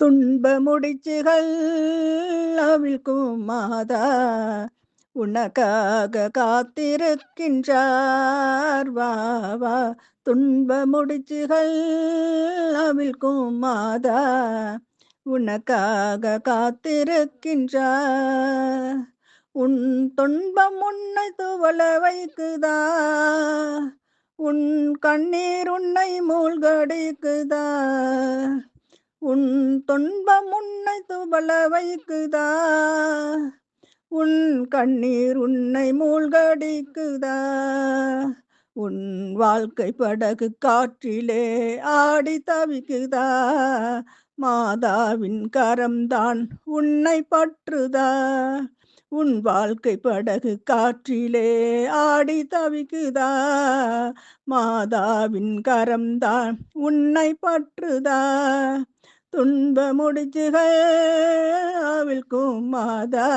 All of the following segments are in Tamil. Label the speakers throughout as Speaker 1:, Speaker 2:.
Speaker 1: துன்ப முடிச்சுகள் அவிழ்க்கும் மாதா உனக்காக காத்திருக்கின்றார். வாவா துன்ப முடிச்சுகள் அவிழ்க்கும் மாதா உனக்காக காத்திருக்கின்றார். உன் துன்பம் உன்னை துவள வைக்குதா உன் கண்ணீர் உன்னை மூழ்கடிக்குதா? உன் துன்பம் உன்னை வைக்குதா? உன் கண்ணீர் உன்னை மூழ்கடிக்குதா? உன் வாழ்க்கை படகு காற்றிலே ஆடி தவிக்குதா? மாதாவின் கரம்தான் உன்னை பற்றுதா? உன் வாழ்க்கை படகு காற்றிலே ஆடி தவிக்குதா? மாதாவின் கரம்தான் உன்னை பற்றுதா? துன்ப முடிச்சுகள் மாதா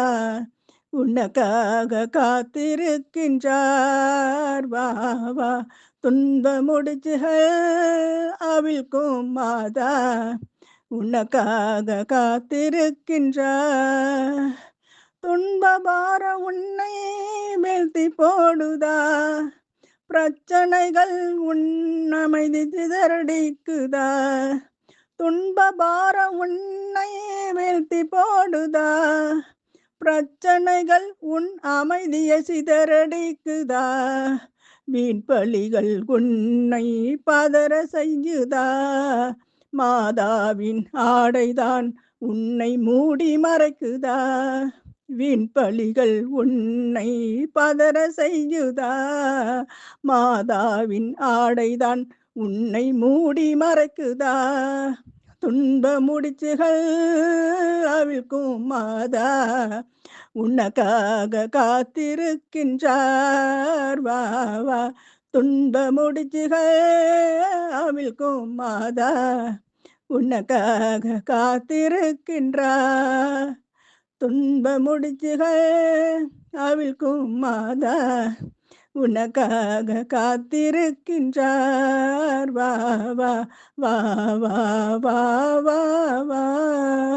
Speaker 1: உனக்காக காத்திருக்கின்றார். வாவா துன்ப முடிச்சுகள் அவிழ்க்கும் மாதா உனக்காக காத்திருக்கின்றார். துன்ப பார உன்னை மேல்த்தி போடுதா பிரச்சனைகள் உன் அமைதி சிதறடிக்குதா துன்ப பார உன்னை வீழ்த்தி போடுதா? பிரச்சனைகள் உன் அமைதியை சிதறடிக்குதா? வீட்பலிகள் உன்னை பதற செய்யுதா? மாதாவின் ஆடைதான் உன்னை மூடி மறைக்குதா? வீண்பலிகள் உன்னை பதற செய்யுதா? மாதாவின் ஆடைதான் உன்னை மூடி மறைக்குதா? துன்ப முடிச்சுகள் அவிழ்க்கும் மாதா. உனக்காக காத்திருக்கின்றார். வா வா. துன்ப முடிச்சுகள் அவிழ்க்கும் மாதா. உனக்காக காத்திருக்கின்றார். துன்ப முடிச்சுகள் அவிழ்க்கும் மாதா. உனக்காக காத்திருக்கின்றார். வா வா வா வா வா வா வா.